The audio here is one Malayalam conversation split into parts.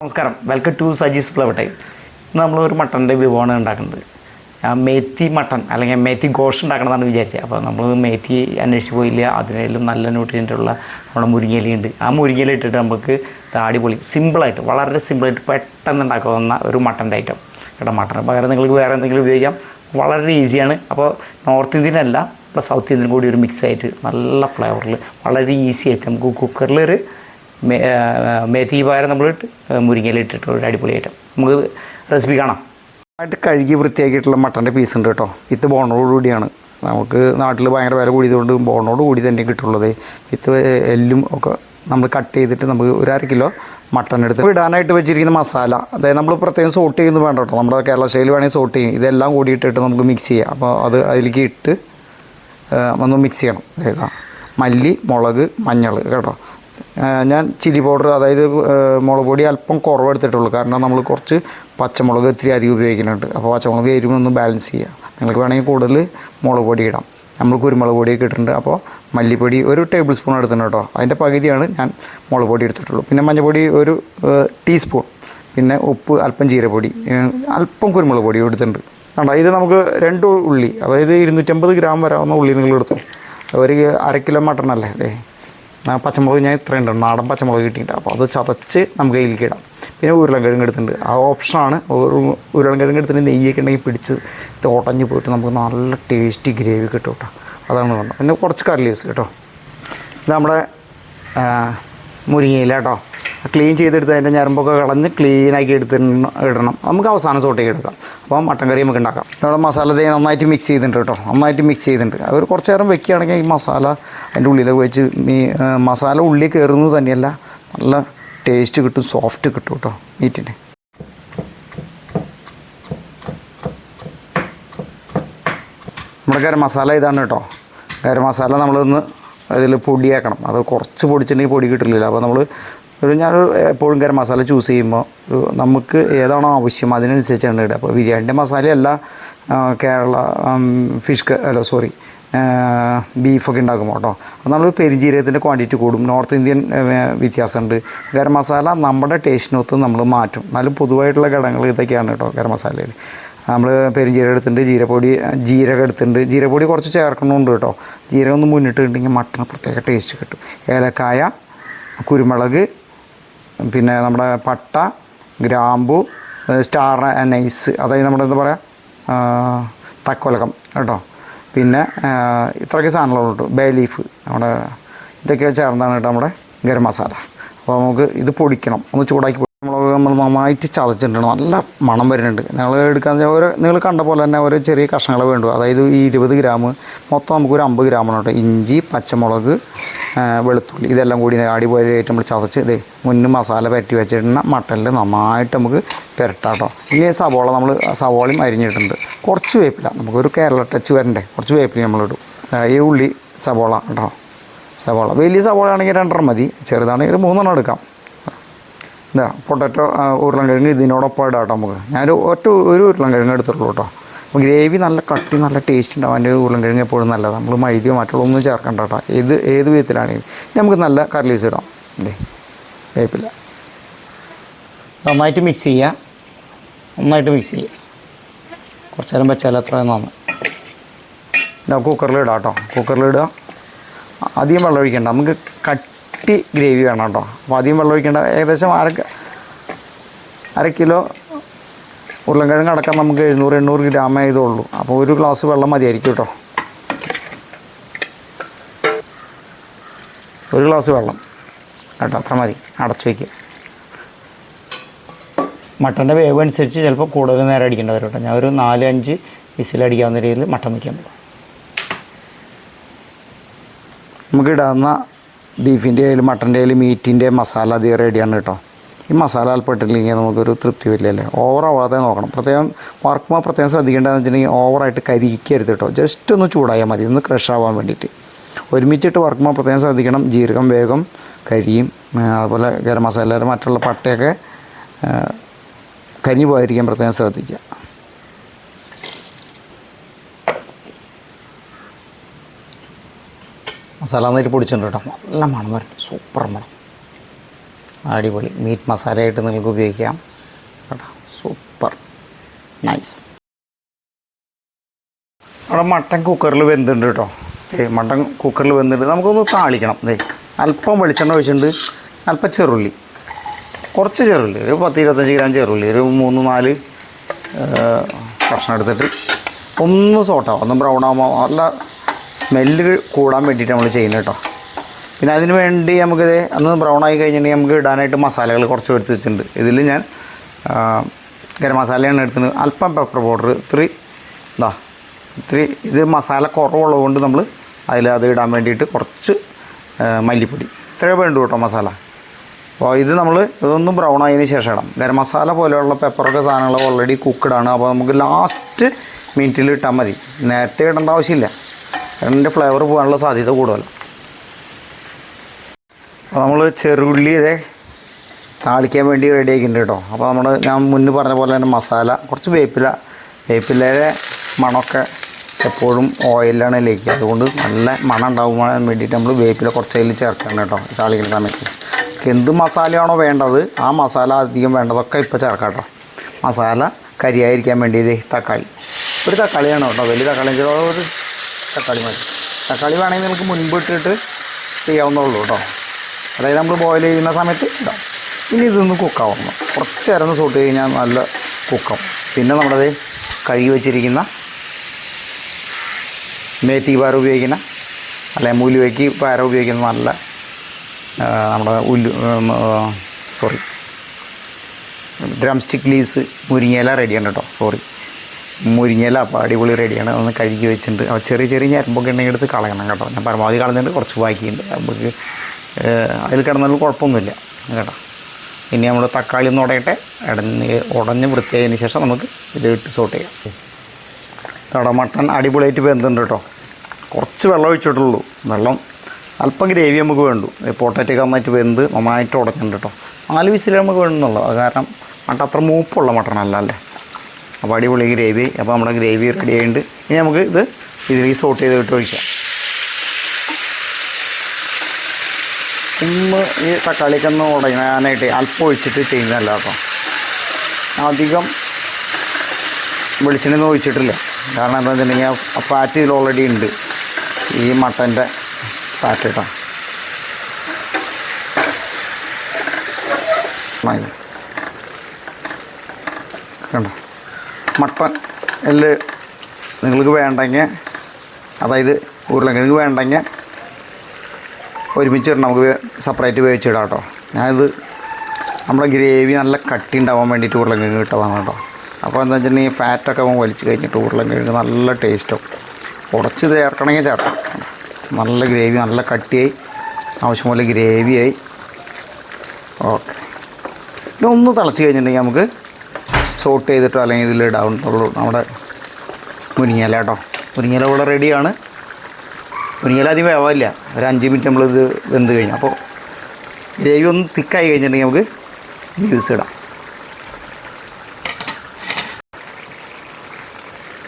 നമസ്കാരം. Welcome to Sajis flower time ഇന്ന് നമ്മൾ ഒരു മട്ടന്റെ വിഭവമാണ് ഉണ്ടാക്കുന്നത്. ആ മേത്തി മട്ടൺ അല്ലെങ്കിൽ മേത്തി ഗോഷ് ഉണ്ടാക്കണമെന്നാണ് വിചാരിച്ചത്. അപ്പോൾ നമ്മൾ മേത്തി അന്വേഷിച്ച് പോയില്ല. അതിനെല്ലാം നല്ല ന്യൂട്രിയന്റ് ഉള്ള നമ്മുടെ മുരിങ്ങയിലുണ്ട് ആ മുരിങ്ങയില ഇട്ടിട്ട് നമുക്ക് താടിപൊളി സിമ്പിളായിട്ട് വളരെ സിമ്പിളായിട്ട് പെട്ടെന്ന് ഉണ്ടാക്കാവുന്ന ഒരു മട്ടന്റെ ഐറ്റം കേട്ടോ മട്ടൺ പകരം നിങ്ങൾക്ക് വേറെ എന്തെങ്കിലും ഉപയോഗിക്കാം. വളരെ ഈസിയാണ് അപ്പോൾ നോർത്ത് ഇന്ത്യൻ അല്ല സൗത്ത് ഇന്ത്യൻ കൂടി ഒരു മിക്സ് ആയിട്ട് നല്ല ഫ്ലേവറിൽ വളരെ ഈസി ആയിട്ട് നമുക്ക് കുക്കറിൽ ഒരു മേത്തി പകരം നമ്മൾ മുരിങ്ങയിലിട്ടിട്ട് ഒരു അടിപൊളി ഐറ്റം. നമുക്ക് റെസിപ്പി കാണാം. ആയിട്ട് കഴുകി വൃത്തിയാക്കിയിട്ടുള്ള മട്ടന്റെ പീസ് ഉണ്ട് കേട്ടോ. വിത്ത് ബോണോട് കൂടിയാണ്. നമുക്ക് നാട്ടിൽ ഭയങ്കര വില കൂടിയതുകൊണ്ട് ബോണോട് കൂടി തന്നെ കിട്ടുള്ളത്. വിത്ത് എല്ലും ഒക്കെ നമ്മൾ കട്ട് ചെയ്തിട്ട് നമുക്ക് ഒരു അര കിലോ മട്ടൺ എടുത്ത് ഇടാനായിട്ട് വെച്ചിരിക്കുന്ന മസാല. അതായത് നമ്മൾ പ്രത്യേകം സോട്ട് ചെയ്യുന്നു വേണ്ട കേട്ടോ. നമ്മുടെ കേരള ശൈലി വേണമെങ്കിൽ സോട്ട് ചെയ്യും. ഇതെല്ലാം കൂടി ഇട്ടിട്ട് നമുക്ക് മിക്സ് ചെയ്യാം. അപ്പോൾ അത് അതിലേക്ക് ഇട്ട് ഒന്ന് മിക്സ് ചെയ്യണം. അതായത് മല്ലി മുളക് മഞ്ഞൾ കേട്ടോ. ഞാൻ ചില്ലി പൗഡർ അതായത് മുളക് പൊടി അല്പം കുറവെടുത്തിട്ടുള്ളൂ. കാരണം നമ്മൾ കുറച്ച് പച്ചമുളക് ഇത്തിരി അധികം ഉപയോഗിക്കുന്നുണ്ട്. അപ്പോൾ പച്ചമുളക് എരിവൊന്ന് ബാലൻസ് ചെയ്യുക നിങ്ങൾക്ക് വേണമെങ്കിൽ കൂടുതൽ മുളക് പൊടി ഇടാം. നമ്മൾ കുരുമുളക് പൊടിയൊക്കെ ഇട്ടിട്ടുണ്ട്. അപ്പോൾ മല്ലിപ്പൊടി ഒരു ടേബിൾ സ്പൂൺ എടുത്തിട്ടുണ്ട് കേട്ടോ അതിന്റെ പകുതിയാണ് ഞാൻ മുളക് പൊടി എടുത്തിട്ടുള്ളൂ. പിന്നെ മഞ്ഞൾപ്പൊടി ഒരു ടീസ്പൂൺ പിന്നെ ഉപ്പ് അല്പം ജീരപ്പൊടി അല്പം കുരുമുളക് പൊടി എടുത്തിട്ടുണ്ട്. കണ്ടോ? ഇത് നമുക്ക് രണ്ട് ഉള്ളി അതായത് ഇരുന്നൂറ്റമ്പത് ഗ്രാം വരാവുന്ന ഉള്ളി നിങ്ങൾ എടുത്തു? ഒരു അര കിലോ മട്ടൺ അല്ലേ? അതെ പച്ചമുളക് ഞാൻ ഇത്രയും ഉണ്ട് നാടൻ പച്ചമുളക് കിട്ടിയിട്ട് അപ്പോൾ അത് ചതച്ച് നമുക്ക് കയ്യിലേക്ക് ഇടാം. പിന്നെ ഉരുളൻകിഴങ്ങ് എടുത്തിട്ടുണ്ട്. ആ ഓപ്ഷനാണ് ഉരുളൻകിഴങ്ങ് എടുത്തിട്ട് നെയ്യൊക്കെ ഉണ്ടെങ്കിൽ പിടിച്ച് ഇത് ഉടഞ്ഞ് പോയിട്ട് നമുക്ക് നല്ല ടേസ്റ്റി ഗ്രേവി കിട്ടും കേട്ടോ. അതാണ് വേണ്ടത്. പിന്നെ കുറച്ച് കറി ലീവ്സ് കേട്ടോ. ഇത് നമ്മുടെ മുരിങ്ങയില കേട്ടോ. ക്ലീൻ ചെയ്തെടുത്ത് അതിന്റെ ഞരമ്പൊക്കെ കളഞ്ഞ് ക്ലീനാക്കി എടുത്ത് ഇടണം നമുക്ക് അവസാനം സോട്ട് ചെയ്തെടുക്കാം. അപ്പം മട്ടൻ കറി നമുക്ക് ഉണ്ടാക്കാം നമ്മുടെ മസാല തേ നന്നായിട്ട് മിക്സ് ചെയ്തിട്ടുണ്ട് കേട്ടോ. നന്നായിട്ട് മിക്സ് ചെയ്തിട്ടുണ്ട്. അവർ കുറച്ച് നേരം വെക്കുകയാണെങ്കിൽ ഈ മസാല അതിന്റെ ഉള്ളിലൊക്കെ വെച്ച് മീ മസാല ഉള്ളിൽ കയറുന്നത് തന്നെയല്ല നല്ല ടേസ്റ്റ് കിട്ടും സോഫ്റ്റ് കിട്ടും കേട്ടോ മീറ്റിന് നമ്മുടെ ഗരം മസാല ഇതാണ് കേട്ടോ. ഗരം മസാല നമ്മളൊന്ന് അതിൽ പൊടിയാക്കണം. അത് കുറച്ച് പൊടിച്ചിട്ടുണ്ടെങ്കിൽ പൊടി കിട്ടില്ല അപ്പോൾ നമ്മൾ ഒരു ഞാൻ എപ്പോഴും ഗരം മസാല ചൂസ് ചെയ്യുമ്പോൾ ഒരു നമുക്ക് ഏതാണോ ആവശ്യം അതിനനുസരിച്ചാണ് ഇടുക. അപ്പോൾ ബിരിയാണിന്റെ മസാലയല്ല കേരള ഫിഷ് അല്ല സോറി ബീഫൊക്കെ ഉണ്ടാക്കുമ്പോൾ കേട്ടോ അപ്പോൾ നമ്മൾ പെരിഞ്ജീരകത്തിന്റെ ക്വാണ്ടിറ്റി കൂടും. നോർത്ത് ഇന്ത്യൻ വ്യത്യാസമുണ്ട് ഗരം മസാല നമ്മുടെ ടേസ്റ്റിനൊത്ത് നമ്മൾ മാറ്റും. എന്നാലും പൊതുവായിട്ടുള്ള ഘടകങ്ങൾ ഇതൊക്കെയാണ് കേട്ടോ ഗരം മസാലയിൽ നമ്മൾ പെരുംജീരകം എടുത്തിട്ടുണ്ട് ജീരപ്പൊടി ജീരകം എടുത്തിട്ടുണ്ട്. ജീരപ്പൊടി കുറച്ച് ചേർക്കണമുണ്ട് കേട്ടോ ജീരകം ഒന്ന് മുന്നിട്ടുണ്ടെങ്കിൽ മട്ടന് പ്രത്യേക ടേസ്റ്റ് കിട്ടും. ഏലക്കായ കുരുമുളക് പിന്നെ നമ്മുടെ പട്ട ഗ്രാമ്പു സ്റ്റാർ നൈസ് അതായത് നമ്മുടെ എന്താ പറയുക തക്കോലകം കേട്ടോ. പിന്നെ ഇത്രയൊക്കെ സാധനങ്ങളുണ്ട്. ബേ ലീഫ് നമ്മുടെ ഇതൊക്കെ ചേർന്നാണ് കേട്ടോ നമ്മുടെ ഗരം മസാല. അപ്പോൾ നമുക്ക് ഇത് പൊടിക്കണം. ഒന്ന് ചൂടാക്കി നമ്മൾ നന്നായിട്ട് ചതച്ചിട്ടുണ്ട്. നല്ല മണം വരുന്നുണ്ട്. നിങ്ങൾ എടുക്കാന്ന് വെച്ചാൽ ഓരോ നിങ്ങൾ കണ്ട പോലെ തന്നെ ഓരോ ചെറിയ കഷ്ണങ്ങൾ വേണ്ടു. അതായത് ഈ ഇരുപത് ഗ്രാം മൊത്തം നമുക്ക് ഒരു അമ്പത് ഗ്രാമാണ് കേട്ടോ. ഇഞ്ചി പച്ചമുളക് വെളുത്തുള്ളി ഇതെല്ലാം കൂടി അടിപൊളിയായിട്ട് നമ്മൾ ചതച്ച് ഇതേ മുന്ന് മസാല പറ്റി വെച്ചിട്ടുണ്ട് മട്ടനിൽ നന്നായിട്ട് നമുക്ക് പുരട്ടാട്ടോ ഇനി സവോള നമ്മൾ സവോളയും അരിഞ്ഞിട്ടുണ്ട്. കുറച്ച് വേപ്പില. നമുക്കൊരു കേരള ടച്ച് വരണ്ടേ? കുറച്ച് വേപ്പില നമ്മളിടും ഈ ഉള്ളി സവോള കേട്ടോ. സവോള. വലിയ സവോള ആണെങ്കിൽ രണ്ടെണ്ണം മതി. ചെറുതാണെങ്കിൽ മൂന്നെണ്ണം എടുക്കാം. ഇതാ പൊട്ടറ്റോ ഉരുളൻകിഴങ്ങ് ഇതിനോടൊപ്പം ഇടാം കേട്ടോ നമുക്ക്. ഞാൻ ഒറ്റ ഒരു ഉരുളൻകിഴങ്ങ് എടുത്തിട്ടുള്ളൂ കേട്ടോ. അപ്പോൾ ഗ്രേവി നല്ല കട്ടി നല്ല ടേസ്റ്റ് ഉണ്ടാവും. അതിന്റെ ഉരുളൻകിഴങ്ങ് എപ്പോഴും നല്ലതാണ്. നമ്മൾ മൈദയോ മറ്റുള്ള ഒന്നും ചേർക്കണ്ട കേട്ടോ. ഏത് ഏത് വിധത്തിലാണെങ്കിലും. നമുക്ക് നല്ല കറി ലീവ്സ് ഇടാം. അല്ലേ വേപ്പില്ല നന്നായിട്ട് മിക്സ് ചെയ്യുക നന്നായിട്ട് മിക്സ് ചെയ്യുക കുറച്ച് നേരം വെച്ചാൽ അത്ര നന്ന് കുക്കറിൽ ഇടാം കേട്ടോ. കുക്കറിൽ ഇടുക. അധികം വെള്ളം ഒഴിക്കണ്ട. നമുക്ക് കട്ടി ഗ്രേവി വേണം കേട്ടോ. അപ്പോൾ അധികം വെള്ളം ഒഴിക്കേണ്ട. ഏകദേശം അര അര കിലോ ഉരുളൻകിഴങ്ങ് അടക്കം നമുക്ക് എഴുന്നൂറ് എണ്ണൂറ് ഗ്രാമേ ഇതുള്ളൂ അപ്പോൾ ഒരു ഗ്ലാസ് വെള്ളം മതിയായിരിക്കും കേട്ടോ. ഒരു ഗ്ലാസ് വെള്ളം കേട്ടോ. അത്ര മതി. അടച്ചു വയ്ക്കുക മട്ടന്റെ വേവ് അനുസരിച്ച് ചിലപ്പോൾ കൂടുതൽ നേരം അടിക്കേണ്ടി വരും കേട്ടോ. ഞാൻ ഒരു നാല് അഞ്ച് വിസിലടിക്കാവുന്ന രീതിയിൽ മട്ടൻ വയ്ക്കാൻ പറ്റും നമുക്ക് ഇടാവുന്ന ബീഫിന്റെ ആയാലും മട്ടന്റെ ആയാലും മീറ്റിന്റെ മസാല അധികം റെഡിയാണ് കേട്ടോ. ഈ മസാല അല്പട്ടില്ലെങ്കിൽ നമുക്കൊരു തൃപ്തി വരില്ലല്ലേ ഓവർ ആവാതെ നോക്കണം. പ്രത്യേകം വറക്കുമ്പോൾ പ്രത്യേകം ശ്രദ്ധിക്കേണ്ടതെന്ന് വെച്ചിട്ടുണ്ടെങ്കിൽ ഓവറായിട്ട് കരിക്കരുത് കേട്ടോ. ജസ്റ്റ് ഒന്ന് ചൂടായാൽ മതി. ഒന്ന് ക്രഷ് ആവാൻ വേണ്ടിയിട്ട്. ഒരുമിച്ചിട്ട് വറക്കുമ്പോൾ പ്രത്യേകം ശ്രദ്ധിക്കണം. ജീരകം വേഗം കരിയും അതുപോലെ ഗരം മസാല മറ്റുള്ള പട്ടയൊക്കെ കരിഞ്ഞു പോകാതിരിക്കാൻ പ്രത്യേകം ശ്രദ്ധിക്കുക. മസാല നന്നായിട്ട് പൊടിച്ചിട്ടുണ്ട് കേട്ടോ. നല്ല മണം വരും. സൂപ്പർ മണം. അടിപൊളി. മീറ്റ് മസാലയായിട്ട് നിങ്ങൾക്ക് ഉപയോഗിക്കാം. കേട്ടോ. സൂപ്പർ. നൈസ്. അവിടെ മട്ടൻ കുക്കറിൽ വെന്തുണ്ട് കേട്ടോ. മട്ടൻ കുക്കറിൽ വെന്തുണ്ട്. നമുക്കൊന്ന് താളിക്കണം. ദേ അല്പം വെളിച്ചെണ്ണ ഒഴിച്ചിട്ടുണ്ട്. അല്പം ചെറുള്ളി. കുറച്ച് ചെറുള്ളി. ഒരു പത്ത് ഇരുപത്തഞ്ച് ഗ്രാം ചെറുള്ളി. ഒരു മൂന്ന് നാല് കഷ്ണം എടുത്തിട്ട് ഒന്ന് സോട്ടാവും. ഒന്ന് ബ്രൗൺ ആകുമ്പോൾ നല്ല സ്മെല്ല് കൂടാൻ വേണ്ടിയിട്ട് നമ്മൾ ചെയ്യുന്നത് കേട്ടോ. പിന്നെ അതിന് വേണ്ടി നമുക്കിത് അന്ന് ബ്രൗൺ ആയി കഴിഞ്ഞിട്ടുണ്ടെങ്കിൽ നമുക്ക് ഇടാനായിട്ട് മസാലകൾ കുറച്ച് എടുത്ത് വെച്ചിട്ടുണ്ട്. ഇതിൽ ഞാൻ ഗരം മസാലയാണ് എടുത്തത് അല്പം പെപ്പർ പൗഡർ ഇത്തിരി ഇതാ ഇത്തിരി ഇത് മസാല കുറവുള്ളത് കൊണ്ട് നമ്മൾ അതിൽ അത് ഇടാൻ വേണ്ടിയിട്ട് കുറച്ച് മല്ലിപ്പൊടി. ഇത്രയേ വേണ്ടു കേട്ടോ മസാല. അപ്പോൾ ഇത് നമ്മൾ ഇതൊന്ന് ബ്രൗൺ ആയതിന് ശേഷം ഇടാം. ഗരം മസാല പോലെയുള്ള പെപ്പറൊക്കെ സാധനങ്ങൾ ഓൾറെഡി കുക്കഡാണ് അപ്പോൾ നമുക്ക് ലാസ്റ്റ് മിനിറ്റിൽ ഇട്ടാൽ മതി. നേരത്തെ ഇടേണ്ട ആവശ്യമില്ല. അതിന്റെ ഫ്ലേവർ പോകാനുള്ള സാധ്യത കൂടുതൽ. അപ്പോൾ നമ്മൾ ചെറുള്ളി ഇതേ താളിക്കാൻ വേണ്ടി റെഡി ആക്കിയിട്ടുണ്ട് കേട്ടോ. അപ്പോൾ നമ്മൾ ഞാൻ മുന്നേ പറഞ്ഞ പോലെ തന്നെ മസാല കുറച്ച് വേപ്പില വേപ്പിലയുടെ മണമൊക്കെ എപ്പോഴും ഓയിലാണ് ലയിക്കുക. അതുകൊണ്ട് നല്ല മണം ഉണ്ടാകുവാൻ വേണ്ടിയിട്ട് നമ്മൾ വേപ്പില കുറച്ച് അതിൽ ചേർക്കണം കേട്ടോ താളിക്കുന്ന സമയത്ത്. എന്ത് മസാലയാണോ വേണ്ടത് ആ മസാല അധികം വേണ്ടതൊക്കെ ഇപ്പോൾ ചേർക്കാം കേട്ടോ. മസാല കരിയായിരിക്കാൻ വേണ്ടി ഇത് തക്കാളി. ഒരു തക്കാളിയാണ് കേട്ടോ. വലിയ തക്കാളി ഒരു തക്കാളി മതി തക്കാളി വേണമെങ്കിൽ നിങ്ങൾക്ക് മുൻപ് ഇട്ടിട്ട് ചെയ്യാവുന്നുള്ളൂ കേട്ടോ. അതായത് നമ്മൾ ബോയിൽ ചെയ്യുന്ന സമയത്ത് ഇടാം. ഇനി ഇതൊന്ന് കുക്കാവുന്നു കുറച്ച് നേരം സൂട്ട് കഴിഞ്ഞാൽ നല്ല കുക്കാവും പിന്നെ നമ്മളത് കഴുകി വെച്ചിരിക്കുന്ന മേത്തി പാര ഉപയോഗിക്കുന്ന അല്ലെ മൂലുവയ്ക്ക് പാര ഉപയോഗിക്കുന്ന നല്ല നമ്മുടെ ഉല്ലു സോറി ഡ്രംസ്റ്റിക് ലീവ്സ് മുരിങ്ങയില റെഡിയാണ് കേട്ടോ. സോറി മുരിങ്ങയില അപ്പോൾ അടിപൊളി റെഡിയാണ് അതൊന്ന് കഴുകി വെച്ചിട്ടുണ്ട്. അപ്പോൾ ചെറിയ ചെറിയ ഞരമ്പൊക്കെ ഉണ്ടെങ്കിൽ എടുത്ത് കളയണം കേട്ടോ. ഞാൻ പരമാവധി കളഞ്ഞിട്ട് കുറച്ച് ബാക്കിയുണ്ട്. നമുക്ക് അതിൽ കിടന്നാലും കുഴപ്പമൊന്നുമില്ല. കേട്ടോ. ഇനി നമ്മൾ തക്കാളി ഒന്ന് ഉടയട്ടെ. ഇടഞ്ഞ് ഉടഞ്ഞ് വൃത്തിയായതിന് ശേഷം നമുക്ക് ഇത് ഇട്ട് സോട്ട് ചെയ്യാം. കേട്ടോ മട്ടൺ അടിപൊളിയായിട്ട് വെന്തുണ്ട് കേട്ടോ. കുറച്ച് വെള്ളം ഒഴിച്ചിട്ടുള്ളൂ. വെള്ളം അല്പം ഗ്രേവി നമുക്ക് വേണ്ടു. പൊട്ടറ്റൊക്കെ നന്നായിട്ട് വെന്ത് നന്നായിട്ട് ഉടഞ്ഞിട്ടുണ്ട് കേട്ടോ. നാല് വിസിൽ നമുക്ക് വേണമെന്നുള്ളൂ. കാരണം മട്ട അത്ര മൂപ്പുള്ള മട്ടൺ അല്ല അല്ലേ? അപ്പോൾ അടിപൊളി ഗ്രേവി. അപ്പോൾ നമ്മുടെ ഗ്രേവി റെഡി ആയിട്ടുണ്ട്. ഇനി നമുക്ക് ഇത് ഇതിലേക്ക് സോട്ട് ചെയ്തിട്ട് ഒഴിക്കാം. ഉമ്മ് ഈ തക്കാളിക്ക് ഒന്ന് ഉടയാനായിട്ട് അല്പം ഒഴിച്ചിട്ട് ചെയ്യുന്നതല്ല കേട്ടോ. അധികം വെളിച്ചെണ്ണ ഒന്നും ഒഴിച്ചിട്ടില്ല. കാരണം എന്താ വെച്ചിട്ടുണ്ടെങ്കിൽ ആ ഫാറ്റ് ഇതിൽ ഓൾറെഡി ഉണ്ട്. ഈ മട്ടന്റെ ഫാറ്റ് കേട്ടോ. കണ്ടോ? മട്ടൻ എല്ല് നിങ്ങൾക്ക് വേണ്ടെങ്കിൽ അതായത് ഉരുളക്കിഴങ്ങ് വേണ്ടെങ്കിൽ ഒരുമിച്ച് ഇടണം നമുക്ക് സെപ്പറേറ്റ് വേവിച്ചിടാം കേട്ടോ. ഞാനിത് നമ്മുടെ ഗ്രേവി നല്ല കട്ടി ഉണ്ടാവാൻ വേണ്ടിയിട്ട് ഉരുളക്കിഴങ്ങ് ഇട്ടതാണ് കേട്ടോ. അപ്പോൾ എന്താ വെച്ചിട്ടുണ്ടെങ്കിൽ ഫാറ്റൊക്കെ വലിച്ച് കഴിഞ്ഞിട്ട് ഉരുളക്കിഴങ്ങ് നല്ല ടേസ്റ്റും ഉടച്ച് ചേർക്കണമെങ്കിൽ ചേർക്കാം. നല്ല ഗ്രേവി നല്ല കട്ടിയായി. ആവശ്യം പോലെ ഗ്രേവിയായി. ഓക്കെ. ഇതൊന്ന് തിളച്ച് കഴിഞ്ഞിട്ടുണ്ടെങ്കിൽ നമുക്ക് സോട്ട് ചെയ്തിട്ടോ അല്ലെങ്കിൽ ഇതിൽ ഇടാവുന്നുള്ളൂ നമ്മുടെ മുരിങ്ങയില കേട്ടോ. മുരിങ്ങയില ഇവിടെ റെഡിയാണ് മുരിങ്ങല അധികം വേവാനില്ല. ഒരു അഞ്ച് മിനിറ്റ് നമ്മളിത് വെന്ത് കഴിഞ്ഞു. അപ്പോൾ ഗ്രേവി ഒന്ന് തിക്കായി കഴിഞ്ഞിട്ടുണ്ടെങ്കിൽ നമുക്ക് ലീവ്സ് ഇടാം.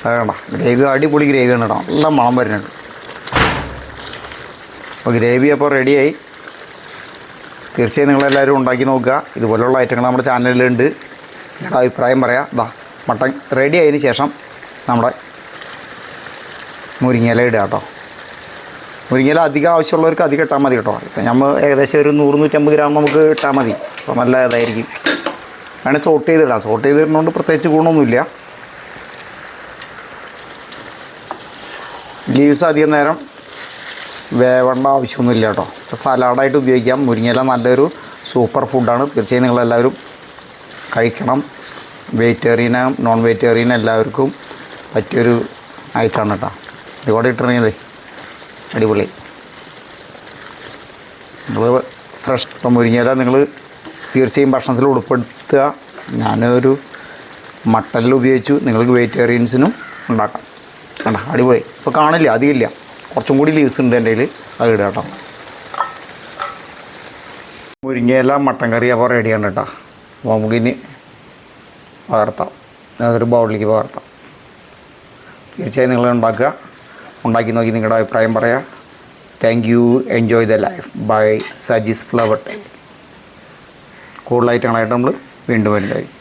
വേണ്ട ഗ്രേവി അടിപൊളി ഗ്രേവിയാണ് കേട്ടോ. നല്ല മണം വരുന്നുണ്ട്. അപ്പോൾ ഗ്രേവി അപ്പോൾ റെഡിയായി തീർച്ചയായും നിങ്ങളെല്ലാവരും ഉണ്ടാക്കി നോക്കുക. ഇതുപോലുള്ള ഐറ്റങ്ങൾ നമ്മുടെ ചാനലിലുണ്ട് അഭിപ്രായം പറയാം. ഇതാ മട്ടൻ റെഡി ആയതിന് ശേഷം നമ്മുടെ മുരിങ്ങയില ഇടുക കേട്ടോ. മുരിങ്ങയില അധികം ആവശ്യമുള്ളവർക്ക് അധികം ഇട്ടാൽ മതി കേട്ടോ. ഇപ്പം നമ്മൾ ഏകദേശം ഒരു നൂറ് നൂറ്റമ്പത് ഗ്രാം നമുക്ക് ഇട്ടാൽ മതി. അപ്പോൾ നല്ല ഇതായിരിക്കും. വേണേൽ സോട്ട് ചെയ്തിടാം സോട്ട് ചെയ്തിടുന്നതുകൊണ്ട് പ്രത്യേകിച്ച് ഗുണമൊന്നുമില്ല. ലീവ്സ് അധികം നേരം വേവേണ്ട ആവശ്യമൊന്നുമില്ല കേട്ടോ. സലാഡായിട്ട് ഉപയോഗിക്കാം. മുരിങ്ങയില നല്ലൊരു സൂപ്പർ ഫുഡാണ് തീർച്ചയായും നിങ്ങളെല്ലാവരും കഴിക്കണം. വെജിറ്റേറിയന് നോൺ വെജിറ്റേറിയൻ എല്ലാവർക്കും പറ്റിയൊരു ഐറ്റമാണ് കേട്ടോ ഇതുകൂടെ ഇട്ടിറങ്ങിയത് അടിപൊളി. നിങ്ങൾ ഫ്രഷ് ഇപ്പം മുരിങ്ങയില നിങ്ങൾ തീർച്ചയായും ഭക്ഷണത്തിൽ ഉൾപ്പെടുത്തുക. ഞാനൊരു മട്ടനിൽ ഉപയോഗിച്ചു. നിങ്ങൾക്ക് വെജിറ്റേറിയൻസിനും ഉണ്ടാക്കാം. കണ്ട? അടിപൊളി. ഇപ്പോൾ കാണില്ല അധികമില്ല. കുറച്ചും കൂടി ലീവ്സ് ഉണ്ട് എന്റെ കയ്യിൽ അത് ഇടുക കേട്ടോ മുരിങ്ങയില മട്ടൻ കറി അപ്പോൾ റെഡിയാണ് കേട്ടോ അപ്പോൾ നമുക്കിനി പകർത്താം. അതൊരു ബൗളിലേക്ക് പകർത്താം. തീർച്ചയായും നിങ്ങൾ ഉണ്ടാക്കുക. ഉണ്ടാക്കി നോക്കി നിങ്ങളുടെ അഭിപ്രായം പറയാം. Thank you enjoy the life bye Sajis flower tie കൂടുതലായിട്ടാണായിട്ട് നമ്മൾ വീണ്ടും വരുന്നതായിരിക്കും.